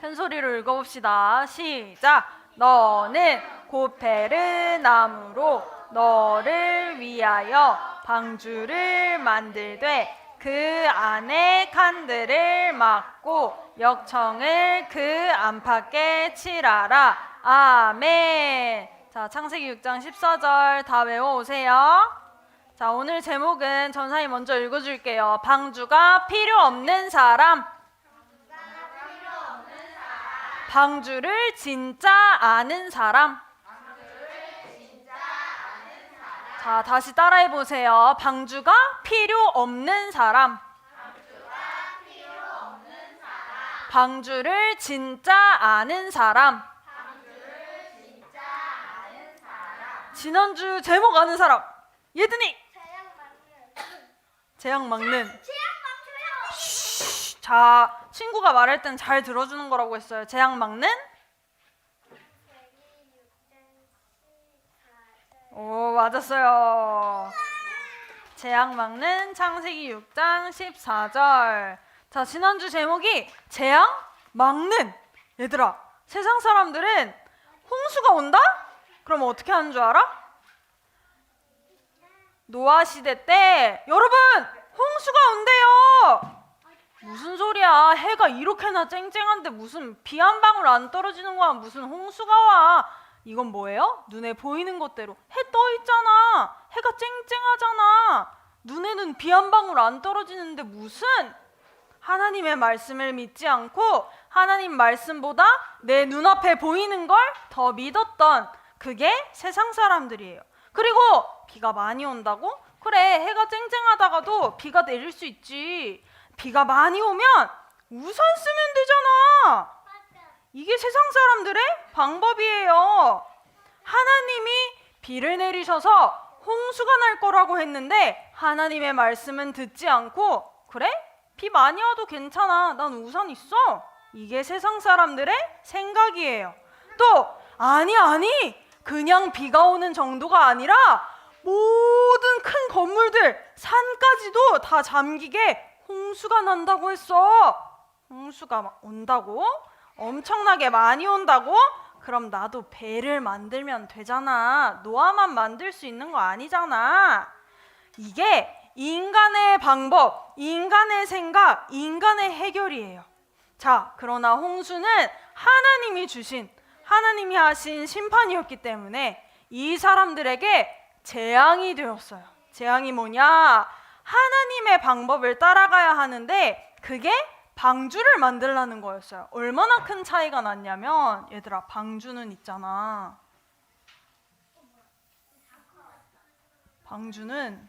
큰 소리로 읽어봅시다. 시작. 너는 고페르 나무로 너를 위하여 방주를 만들되 그 안에 칸들을 막고 역청을 그 안팎에 칠하라. 아멘. 자, 창세기 6장 14절 다 외워오세요. 자, 오늘 제목은 전사님 먼저 읽어줄게요. 방주가 필요 없는 사람. 방주를 진짜 아는 사람. 자, 다시 따라해 보세요. 방주가 필요 없는 사람. 방주를 진짜 아는 사람. 지난주 제목 아는 사람. 예든이 재앙 막는. 자, 친구가 말할 땐 잘 들어주는 거라고 했어요. 재앙 막는? 오, 맞았어요. 재앙 막는 창세기 6장 14절. 자, 지난주 제목이 재앙 막는. 얘들아, 세상 사람들은 홍수가 온다? 그럼 어떻게 하는 줄 알아? 노아 시대 때 여러분 홍수가 온대요. 무슨 소리야? 해가 이렇게나 쨍쨍한데 무슨 비 한 방울 안 떨어지는 거야? 무슨 홍수가 와? 이건 뭐예요? 눈에 보이는 것대로 해 떠 있잖아. 해가 쨍쨍하잖아. 눈에는 비 한 방울 안 떨어지는데 무슨 하나님의 말씀을 믿지 않고 하나님 말씀보다 내 눈앞에 보이는 걸 더 믿었던 그게 세상 사람들이에요. 그리고 비가 많이 온다고? 그래, 해가 쨍쨍하다가도 비가 내릴 수 있지. 비가 많이 오면 우산 쓰면 되잖아. 이게 세상 사람들의 방법이에요. 하나님이 비를 내리셔서 홍수가 날 거라고 했는데 하나님의 말씀은 듣지 않고 그래? 비 많이 와도 괜찮아. 난 우산 있어. 이게 세상 사람들의 생각이에요. 또 아니 아니 그냥 비가 오는 정도가 아니라 모든 큰 건물들 산까지도 다 잠기게 홍수가 난다고 했어. 홍수가 막 온다고? 엄청나게 많이 온다고? 그럼 나도 배를 만들면 되잖아. 노아만 만들 수 있는 거 아니잖아. 이게 인간의 방법, 인간의 생각, 인간의 해결이에요. 자, 그러나 홍수는 하나님이 주신, 하나님이 하신 심판이었기 때문에 이 사람들에게 재앙이 되었어요. 재앙이 뭐냐? 하나님의 방법을 따라가야 하는데 그게 방주를 만들라는 거였어요. 얼마나 큰 차이가 났냐면 얘들아 방주는 있잖아. 방주는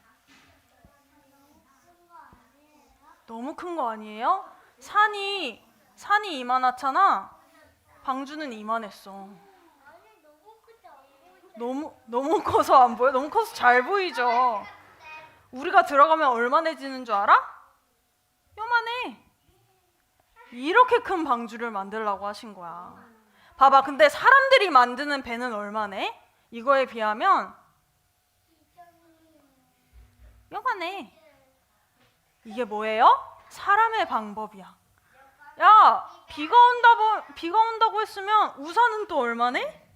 너무 큰 거 아니에요? 산이 산이 이만하잖아. 방주는 이만했어. 너무 너무 커서 안 보여? 너무 커서 잘 보이죠. 우리가 들어가면 얼마나지는 줄 알아? 요만해. 이렇게 큰 방주를 만들라고 하신 거야. 봐봐, 근데 사람들이 만드는 배는 얼마네? 이거에 비하면 요만해. 이게 뭐예요? 사람의 방법이야. 야, 비가 온다고 비가 온다고 했으면 우산은 또 얼마네?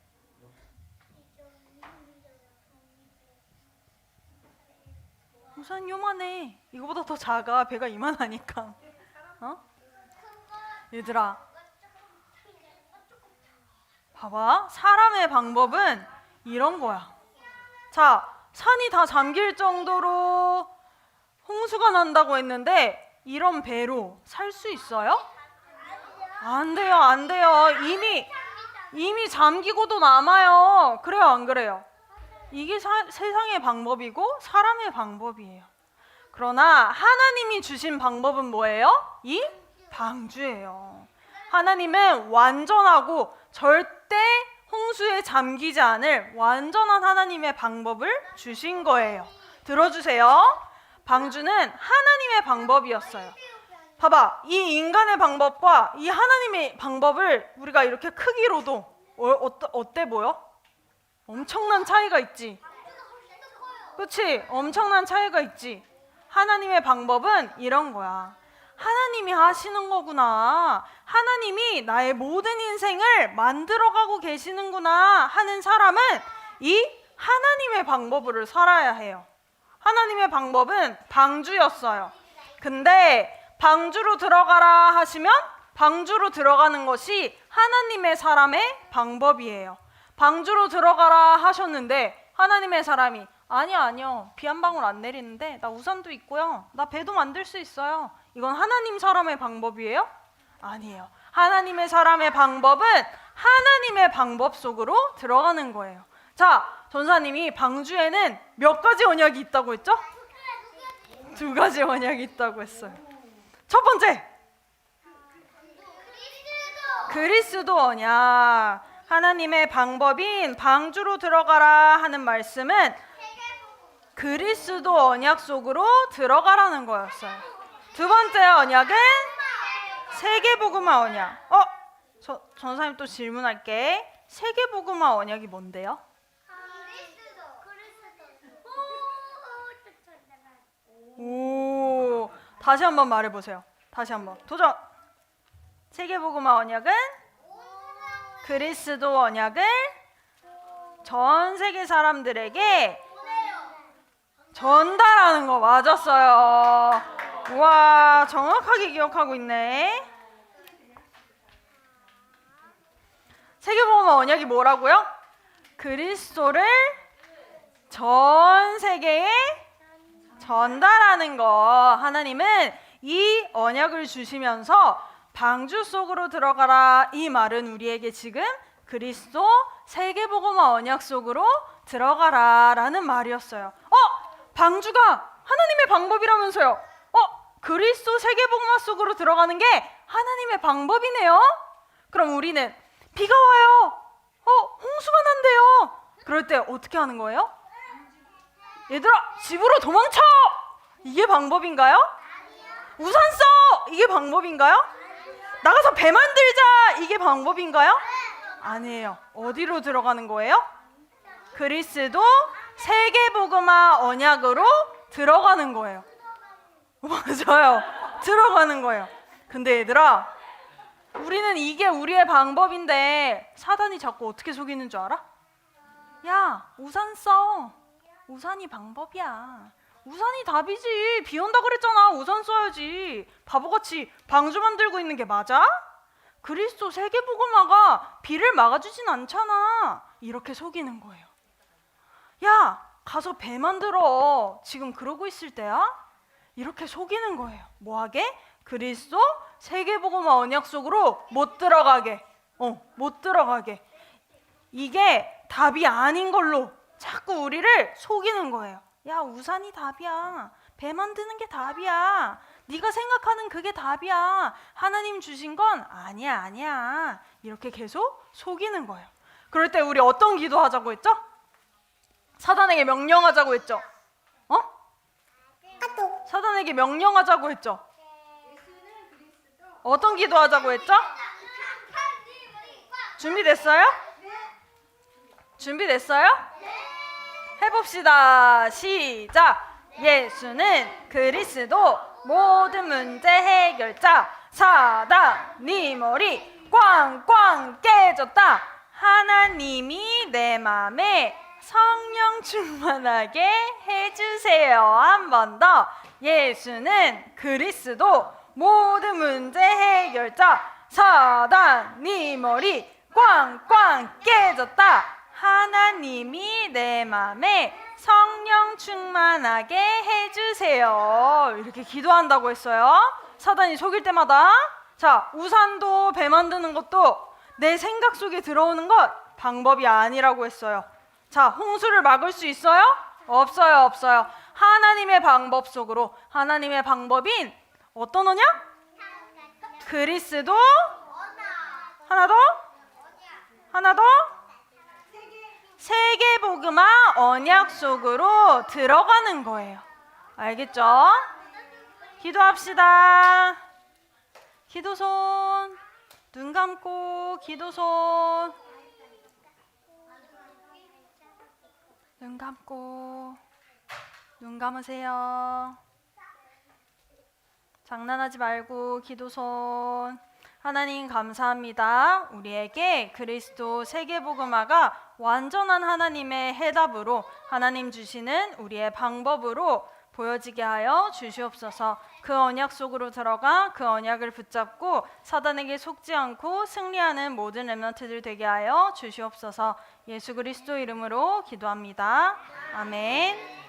우산 요만해. 이거보다 더 작아. 배가 이만하니까. 어? 얘들아, 봐봐. 사람의 방법은 이런 거야. 자, 산이 다 잠길 정도로 홍수가 난다고 했는데 이런 배로 살 수 있어요? 안 돼요, 안 돼요. 이미 이미 잠기고도 남아요. 그래요, 안 그래요? 이게 사- 세상의 방법이고 사람의 방법이에요. 그러나 하나님이 주신 방법은 뭐예요? 이 방주예요. 하나님은 완전하고 절대 홍수에 잠기지 않을 완전한 하나님의 방법을 주신 거예요. 들어주세요. 방주는 하나님의 방법이었어요. 봐봐, 이 인간의 방법과 이 하나님의 방법을 우리가 이렇게 크기로도 어, 어떠, 어때 보여? 엄청난 차이가 있지. 그치? 엄청난 차이가 있지. 하나님의 방법은 이런 거야. 하나님이 하시는 거구나. 하나님이 나의 모든 인생을 만들어가고 계시는구나 하는 사람은 이 하나님의 방법으로 살아야 해요. 하나님의 방법은 방주였어요. 근데 방주로 들어가라 하시면 방주로 들어가는 것이 하나님의 사람의 방법이에요. 방주로 들어가라 하셨는데 하나님의 사람이 아니요 아니요. 비 한 방울 안 내리는데 나 우산도 있고요. 나 배도 만들 수 있어요. 이건 하나님 사람의 방법이에요? 아니에요. 하나님의 사람의 방법은 하나님의 방법 속으로 들어가는 거예요. 자 전사님이 방주에는 몇 가지 언약이 있다고 했죠? 두 가지 언약이 있다고 했어요. 첫 번째. 그리스도. 언약 하나님의 방법인 방주로 들어가라 하는 말씀은 그리스도 언약 속으로 들어가라는 거였어요. 두 번째 언약은 세계복음화 언약. 어, 저 전사님 또 질문할게. 세계복음화 언약이 뭔데요? 오, 다시 한번 말해보세요. 다시 한번 도전. 세계복음화 언약은 그리스도 언약을 전 세계 사람들에게 전달하는 거 맞았어요. 와, 정확하게 기억하고 있네. 세계복음화 언약이 뭐라고요? 그리스도를 전 세계에 전달하는 거. 하나님은 이 언약을 주시면서 방주 속으로 들어가라 이 말은 우리에게 지금 그리스도 세계복음화 언약 속으로 들어가라라는 말이었어요. 어, 방주가 하나님의 방법이라면서요. 어, 그리스도 세계복음화 속으로 들어가는 게 하나님의 방법이네요. 그럼 우리는 비가 와요. 어, 홍수가 난대요. 그럴 때 어떻게 하는 거예요? 얘들아, 집으로 도망쳐. 이게 방법인가요? 우산 써. 이게 방법인가요? 나가서 배 만들자. 이게 방법인가요? 아니에요. 어디로 들어가는 거예요? 그리스도 세계복음화 언약으로 들어가는 거예요. 맞아요. 들어가는 거예요. 근데 얘들아, 우리는 이게 우리의 방법인데 사단이 자꾸 어떻게 속이는 줄 알아? 야, 우산 써. 우산이 방법이야. 우산이 답이지. 비 온다 그랬잖아. 우산 써야지. 바보같이 방주 만들고 있는 게 맞아? 그리스도 세계복음화가 비를 막아주진 않잖아. 이렇게 속이는 거예요. 야, 가서 배 만들어. 지금 그러고 있을 때야? 이렇게 속이는 거예요. 뭐하게? 그리스도 세계복음화 언약 속으로 못 들어가게. 어, 못 들어가게. 이게 답이 아닌 걸로 자꾸 우리를 속이는 거예요. 야, 우산이 답이야. 배 만드는 게 답이야. 네가 생각하는 그게 답이야. 하나님 주신 건 아니야, 아니야. 이렇게 계속 속이는 거예요. 그럴 때 우리 어떤 기도하자고 했죠? 사단에게 명령하자고 했죠. 어? 사단에게 명령하자고 했죠. 어떤 기도하자고 했죠? 준비됐어요? 준비됐어요? 해봅시다. 시작. 예수는 그리스도 모든 문제 해결자. 사단 네 머리 꽝꽝 깨졌다. 하나님이 내 맘에 성령 충만하게 해주세요. 한 번 더. 예수는 그리스도 모든 문제 해결자. 사단 네 머리 꽝꽝 깨졌다. 하나님이 내 맘에 성령 충만하게 해주세요. 이렇게 기도한다고 했어요. 사단이 속일 때마다. 자, 우산도 배 만드는 것도 내 생각 속에 들어오는 것 방법이 아니라고 했어요. 자, 홍수를 막을 수 있어요? 없어요, 없어요. 하나님의 방법 속으로 하나님의 방법인 어떤 언약? 그리스도 하나 더? 하나 더? 세계 복음화 언약 속으로 들어가는 거예요. 알겠죠? 기도합시다. 기도손. 눈 감고 기도손. 눈 감고 눈 감으세요. 장난하지 말고 기도손. 하나님 감사합니다. 우리에게 그리스도 세계복음화가 완전한 하나님의 해답으로 하나님 주시는 우리의 방법으로 보여지게 하여 주시옵소서. 그 언약 속으로 들어가 그 언약을 붙잡고 사단에게 속지 않고 승리하는 모든 렘넌트들 되게 하여 주시옵소서. 예수 그리스도 이름으로 기도합니다. 아멘.